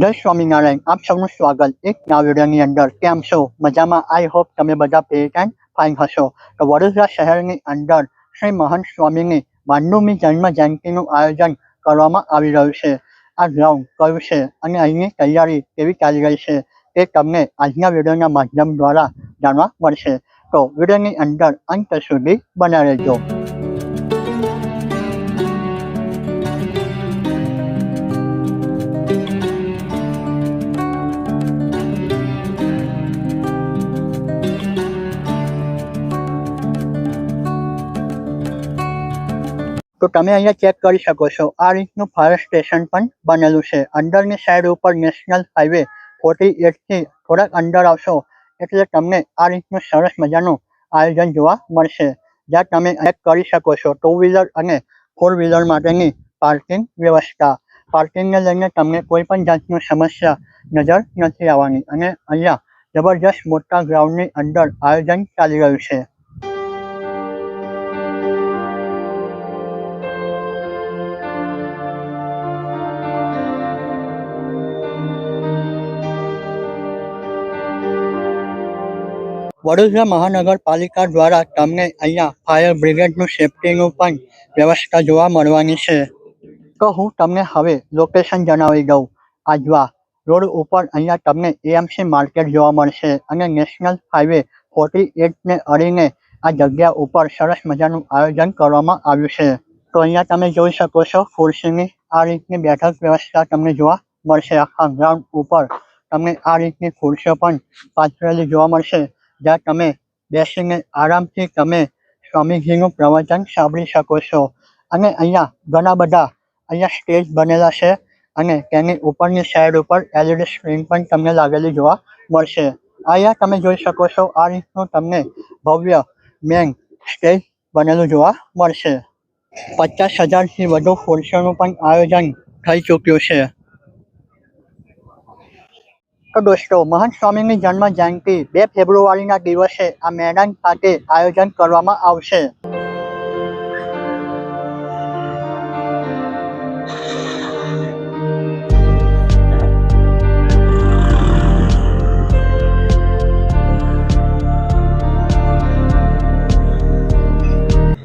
જય સ્વામિનારાયણ. આપ સૌનું સ્વાગત એક નવા વિડીયોની અંદર. કેમ છો? મજામાં? આઈ હોપ તમે બધા પેટ એન્ડ ફાઇન હશો. તો વડોદરા શહેરની અંદર શ્રી મહંત સ્વામીની બાંડુમી જન્મ જયંતિનું આયોજન કરવામાં આવી રહ્યું છે. આ ગ્રાઉન્ડ કયું છે અને અહીંની તૈયારી કેવી ચાલી રહી છે તે તમને આજના વિડીયોના માધ્યમ દ્વારા જાણવા મળશે. તો વિડીયોની અંદર અંત સુધી બના રહેજો. તો તમે અહીંયા ચેક કરી શકો છો. આ રીતનું ફાયર સ્ટેશન પણ બનેલું છે. અંદરની સાઈડ ઉપર નેશનલ હાઈવે ફોર્ટી એટથી થોડાક અંદર આવશો એટલે તમને આ રીતનું સરસ મજાનું આયોજન જોવા મળશે. જ્યાં તમે ચેક કરી શકો છો ટુ વ્હીલર અને ફોર વ્હીલર માટેની પાર્કિંગ વ્યવસ્થા. પાર્કિંગને લઈને તમને કોઈ પણ જાતની સમસ્યા નજર નથી આવવાની. અને અહીંયા જબરજસ્ત મોટા ગ્રાઉન્ડની અંદર આયોજન ચાલી રહ્યું છે. વડોદરા મહાનગરપાલિકા દ્વારા તમને અહીંયા ફાયર બ્રિગેડનું સેફટીનું પણ વ્યવસ્થા જોવા મળવાની છે. તો હું તમને હવે લોકેશન જણાવી દઉં. આજવા રોડ ઉપર અહીંયા તમને એએમસી માર્કેટ જોવા મળશે અને નેશનલ હાઈવે ફોર્ટી એટને અડીને આ જગ્યા ઉપર સરસ મજાનું આયોજન કરવામાં આવ્યું છે. તો અહીંયા તમે જોઈ શકો છો ખુરશીની આ રીતની બેઠક વ્યવસ્થા તમને જોવા મળશે. આખા ગ્રાઉન્ડ ઉપર તમને આ રીતની ખુરશીઓ પણ પાથરેલી જોવા મળશે. જ્યાં તમે બેસીને આરામથી તમે સ્વામીજીનું પ્રવચન સાંભળી શકો છો. અને અહીંયા ઘણા બધા અહીંયા સ્ટેજ બનેલા છે અને તેની ઉપરની સાઈડ ઉપર એલઈડી સ્ક્રીન પણ તમને લાગેલી જોવા મળશે. અહીંયા તમે જોઈ શકો છો આ રીતનું તમને ભવ્ય મેન સ્ટેજ બનેલું જોવા મળશે. પચાસ હજારથી વધુ ખુરશીઓનું પણ આયોજન થઈ ચૂક્યું છે. તો દોસ્તો મહંત સ્વામીની જન્મ જયંતિ બે ફેબ્રુઆરીના દિવસે આ મેદાન ખાતે આયોજન કરવામાં આવશે.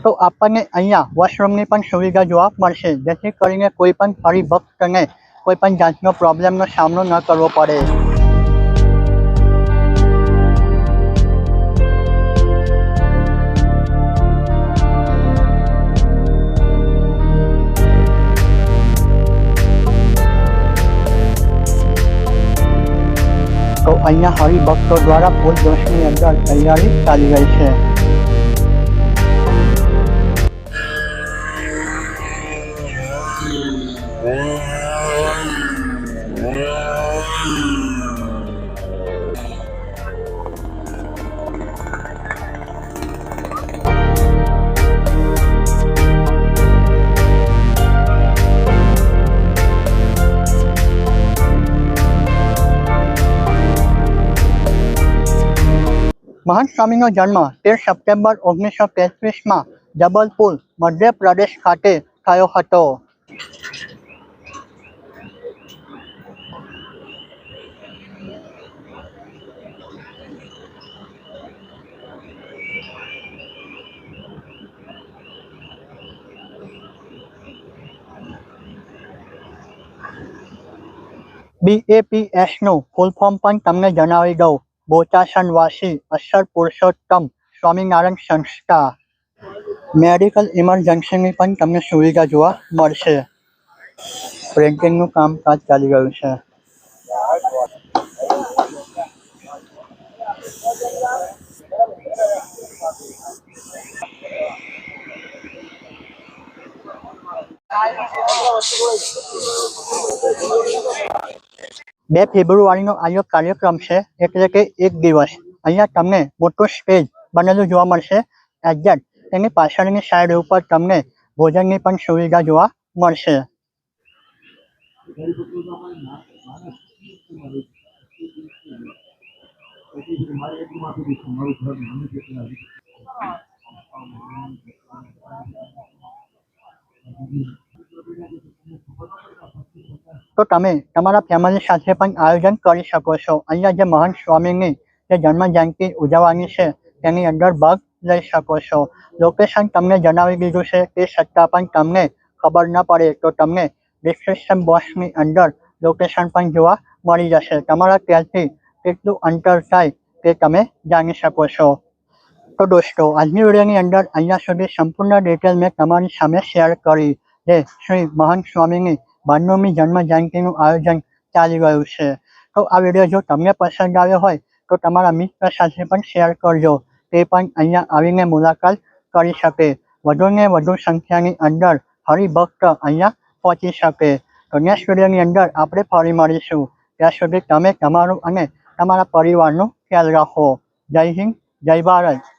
તો આપણને અહીંયા વોશરૂમની પણ સુવિધા જોવા મળશે, જેથી કરીને કોઈ પણ હરિભક્તને કોઈ પણ જાતનો પ્રોબ્લેમનો સામનો ન કરવો પડે. તો અહીંયા હરિભક્તો દ્વારા ફૂલ જોશની અંદર તૈયારી ચાલી રહી છે. મહંત સ્વામીનો જન્મ તેર સપ્ટેમ્બર ઓગણીસો તેત્રીસમાં જબલપુર મધ્યપ્રદેશ ખાતે થયો હતો BAPS નું ફૂલ ફોર્મ પણ તમને જણાવી દઉં. બોચાસન વાસી અસર પુરુષોત્તમ સ્વામિનારાયણ સંસ્થા મેડિકલ ઇમરજન્સીની પણ તમને સુવિધા જોવા મળશે. પ્રિન્ટિંગનું કામકાજ ચાલી રહ્યું છે. બે ફેબ્રુઆરીનો આજનો કાર્યક્રમ છે, એટલે કે એક દિવસ. અહીંયા તમને મોટું સ્ટેજ બનેલું જોવા મળશે. એક્ઝેક્ટ તેની પાછળની સાઈડ ઉપર તમને ભોજનની પણ સુવિધા જોવા મળશે. તો તમે તમારા ફેમિલી સાથે પણ આયોજન કરી શકો છો. અહીંયા જે મહંત સ્વામીની જે જન્મ જયંતિ ઉજવવાની છે, તેની અંદર ભાગ લઈ શકો છો. લોકેશન તમને જણાવી દીધું છે તે છતાં પણ તમને ખબર ન પડે તો તમને ડિસ્ક્રિપ્શન બોક્સની અંદર લોકેશન પણ જોવા મળી જશે. તમારા ત્યાંથી કેટલું અંતર થાય તે તમે જાણી શકો છો. તો દોસ્તો, આજની વિડીયોની અંદર અહીંયા સુધી સંપૂર્ણ ડિટેલ મેં તમારી સામે શેર કરી. જે શ્રી મહંત સ્વામીની બાણુમી જન્મ જયંતિનું આયોજન ચાલી રહ્યું છે. તો આ વીડિયો જો તમને પસંદ આવ્યો હોય, તો તમારા મિત્ર સાથે પણ શેર કરજો. તે પણ અહીંયા આવીને મુલાકાત કરી શકે. વધુને વધુ સંખ્યાની અંદર હરિભક્ત અહીંયા પહોંચી શકે. તો નેક્સ્ટ વિડીયોની અંદર આપણે ફરી મળીશું. ત્યાં સુધી તમે તમારું અને તમારા પરિવારનું ખ્યાલ રાખો. જય હિન્દ, જય ભારત.